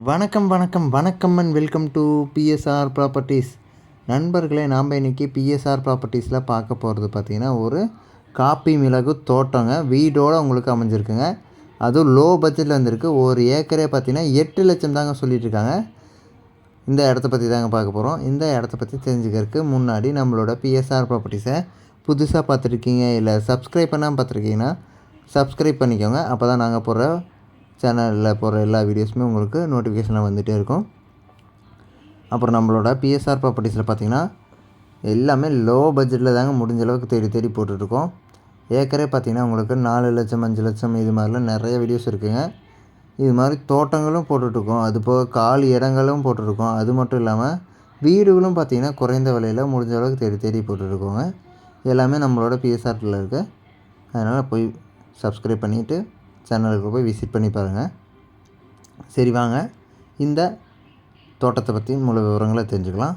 வணக்கம் வணக்கம் வணக்கம் and welcome to BSR properties நண்பர்களே நாம் இன்றைக்கி பிஎஸ்ஆர் ப்ராப்பர்ட்டிஸில் பார்க்க போகிறது பார்த்திங்கன்னா ஒரு காப்பி மிளகு தோட்டங்க. வீடோடு உங்களுக்கு அமைஞ்சிருக்குங்க. அதுவும் லோ பட்ஜெட்டில் வந்திருக்கு. ஒரு ஏக்கரே பார்த்திங்கன்னா எட்டு லட்சம் தாங்க சொல்லிட்டு இருக்காங்க இந்த இடத்த பற்றி தாங்க பார்க்க போகிறோம் இந்த இடத்த பற்றி தெரிஞ்சுக்கிறதுக்கு முன்னாடி நம்மளோட பிஎஸ்ஆர் ப்ராப்பர்ட்டிஸை புதுசாக பார்த்துருக்கீங்க இல்லை சப்ஸ்கிரைப் பண்ணாமல் பார்த்துருக்கீங்கன்னா சப்ஸ்கிரைப் பண்ணிக்கோங்க. அப்போ தான் நாங்கள் போடுற சேனலில் போகிற எல்லா வீடியோஸுமே உங்களுக்கு நோட்டிஃபிகேஷனில் வந்துகிட்டே இருக்கும். அப்புறம் நம்மளோட பிஎஸ்ஆர் ப்ராப்பர்ட்டிஸில் பார்த்திங்கன்னா எல்லாமே லோ பட்ஜெட்டில் தாங்க முடிஞ்ச அளவுக்கு தேடி தேடி போட்டுட்ருக்கோம். ஏக்கரே பார்த்தீங்கன்னா உங்களுக்கு நாலு லட்சம் அஞ்சு லட்சம் இது மாதிரிலாம் நிறைய வீடியோஸ் இருக்குதுங்க இது மாதிரி தோட்டங்களும் போட்டுட்ருக்கோம். அது போக காலி இடங்களும் போட்டுருக்கோம் அது மட்டும் இல்லாமல் வீடுகளும் பார்த்திங்கன்னா குறைந்த விலையில் முடிஞ்ச அளவுக்கு தேடி தேடி போட்டுட்ருக்கோங்க. எல்லாமே நம்மளோட பிஎஸ்ஆர்டில் இருக்குது அதனால் போய் சப்ஸ்கிரைப் பண்ணிவிட்டு சேனலுக்கு போய் விசிட் பண்ணி பாருங்கள் சரி வாங்க. இந்த தோட்டத்தை பற்றி முழு விவரங்களை தெரிஞ்சுக்கலாம்.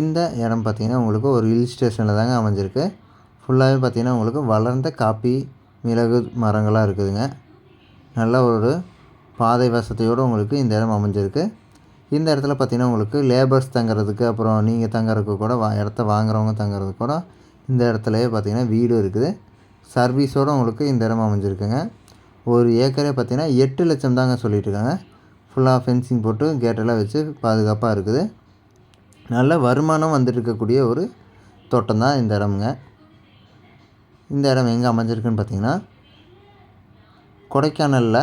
இந்த இடம் பார்த்திங்கன்னா உங்களுக்கு ஒரு ஹில் ஸ்டேஷனில் தாங்க அமைஞ்சிருக்கு. ஃபுல்லாகவே பார்த்திங்கன்னா உங்களுக்கு வளர்ந்த காப்பி மிளகு மரங்களாக இருக்குதுங்க. நல்ல ஒரு பாதை வசதியோடு உங்களுக்கு இந்த இடம் அமைஞ்சிருக்கு. இந்த இடத்துல பார்த்திங்கன்னா உங்களுக்கு லேபர்ஸ் தங்குறதுக்கு அப்புறம் நீங்கள் தங்குறதுக்கு கூட வா இடத்த வாங்குறவங்க தங்குறதுக்கு கூட இந்த இடத்துலையே பார்த்திங்கன்னா வீடு இருக்குது. சர்வீஸோடு உங்களுக்கு இந்த இடம் அமைஞ்சிருக்குங்க. ஒரு ஏக்கரே பார்த்திங்கன்னா எட்டு லட்சம் தாங்க சொல்லிட்டு இருக்காங்க ஃபுல்லாக ஃபென்சிங் போட்டு கேட்டெல்லாம் வச்சு பாதுகாப்பாக இருக்குது. நல்ல வருமானம் வந்துட்டுருக்கக்கூடிய ஒரு தோட்டம் தான் இந்த இடமுங்க. இந்த இடம் எங்கே அமைஞ்சிருக்குன்னு பார்த்தீங்கன்னா கொடைக்கானலில்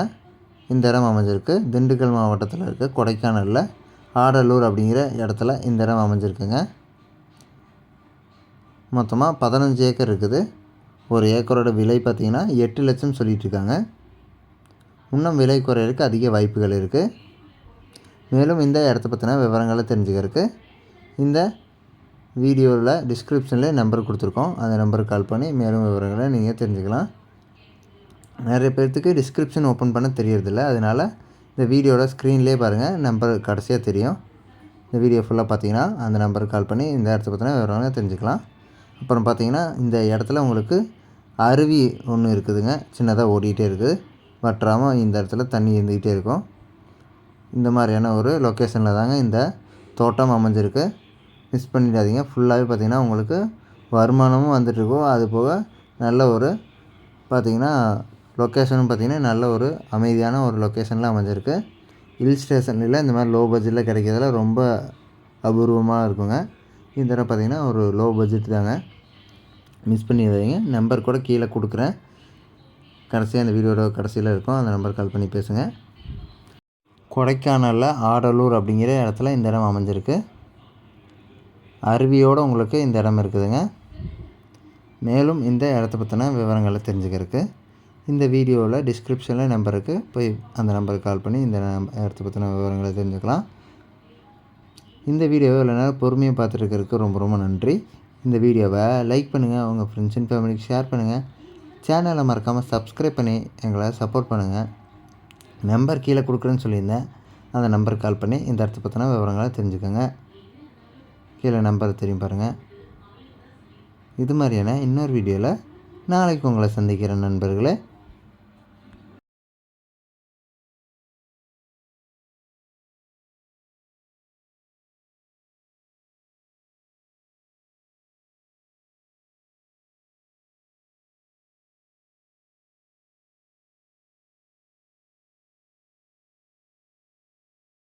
இந்த இடம் அமைஞ்சிருக்கு. திண்டுக்கல் மாவட்டத்தில் இருக்க கொடைக்கானலில் ஆடலூர் அப்படிங்கிற இடத்துல இந்த இடம் அமைஞ்சிருக்குங்க. மொத்தமாக பதினஞ்சு ஏக்கர் இருக்குது. ஒரு ஏக்கரோட விலை பார்த்திங்கன்னா எட்டு லட்சம் சொல்லிகிட்டு இருக்காங்க இன்னும் விலை குறையிறதுக்கு அதிக வாய்ப்புகள் இருக்குது மேலும் இந்த இடத்த பற்றின விவரங்களை தெரிஞ்சுக்கிறதுக்கு இந்த வீடியோவில் டிஸ்கிரிப்ஷனில் நம்பர் கொடுத்துருக்கோம். அந்த நம்பருக்கு கால் பண்ணி மேலும் விவரங்களை நீங்கள் தெரிஞ்சுக்கலாம். நிறைய பேர்த்துக்கு டிஸ்கிரிப்ஷன் ஓப்பன் பண்ண தெரியறதில்ல. அதனால் இந்த வீடியோட ஸ்க்ரீன்லேயே பாருங்கள் நம்பர் கடைசியாக தெரியும். இந்த வீடியோ ஃபுல்லாக பார்த்தீங்கன்னா அந்த நம்பருக்கு கால் பண்ணி இந்த இடத்த பற்றின விவரங்களை தெரிஞ்சுக்கலாம். அப்புறம் பார்த்தீங்கன்னா இந்த இடத்துல உங்களுக்கு அருவி ஒன்று இருக்குதுங்க. சின்னதாக ஓடிக்கிட்டே இருக்குது. வற்றாமல் இந்த இடத்துல தண்ணி இருந்துக்கிட்டே இருக்கும். இந்த மாதிரியான ஒரு லொக்கேஷனில் தாங்க இந்த தோட்டம் அமைஞ்சிருக்கு. மிஸ் பண்ணிடாதீங்க. ஃபுல்லாகவே பார்த்திங்கன்னா உங்களுக்கு வருமானமும் வந்துட்டுருக்கும். அது போக நல்ல ஒரு பார்த்திங்கன்னா லொக்கேஷனும் பார்த்திங்கன்னா நல்ல ஒரு அமைதியான ஒரு லொக்கேஷனில் அமைஞ்சிருக்கு. ஹில் ஸ்டேஷனில் இந்த மாதிரி லோ பட்ஜெட்டில் கிடைக்கிறதுல ரொம்ப அபூர்வமாக இருக்குங்க. இந்த தடவை பார்த்திங்கன்னா ஒரு லோ பட்ஜெட் தாங்க. மிஸ் பண்ணிடாதீங்க. நம்பர் கூட கீழே கொடுக்குறேன். கடைசியாக அந்த வீடியோட கடைசியில் இருக்கும். அந்த நம்பர் கால் பண்ணி பேசுங்கள் கொடைக்கானலில் ஆடலூர் அப்படிங்கிற இடத்துல இந்த இடம் அமைஞ்சிருக்கு. அருவியோடு உங்களுக்கு இந்த இடம் இருக்குதுங்க. மேலும் இந்த இடத்த பற்றின விவரங்களை தெரிஞ்சுக்கிறதுக்கு இந்த வீடியோவில் டிஸ்கிரிப்ஷனில் நம்பருக்கு போய் அந்த நம்பருக்கு கால் பண்ணி இந்த இடத்த பற்றின விவரங்களை தெரிஞ்சுக்கலாம். இந்த வீடியோவை இவ்வளோ நேரம் பொறுமையாக பார்த்துருக்கிறதுக்கு ரொம்ப ரொம்ப நன்றி. இந்த வீடியோவை லைக் பண்ணுங்கள் உங்கள் ஃப்ரெண்ட்ஸ் அண்ட் ஃபேமிலிக்கு ஷேர் பண்ணுங்கள் சேனலை மறக்காமல் சப்ஸ்கிரைப் பண்ணி எங்களை சப்போர்ட் பண்ணுங்கள் நம்பர் கீழே கொடுக்குறேன்னு சொல்லியிருந்தேன். அந்த நம்பருக்கு கால் பண்ணி இந்த இடத்த பற்றின விவரங்களை தெரிஞ்சுக்கோங்க. கீழே நம்பர் தெரியும் பாருங்கள் இது மாதிரியான இன்னொரு வீடியோவில் நாளைக்கு உங்களை சந்திக்கிறேன் நண்பர்களே.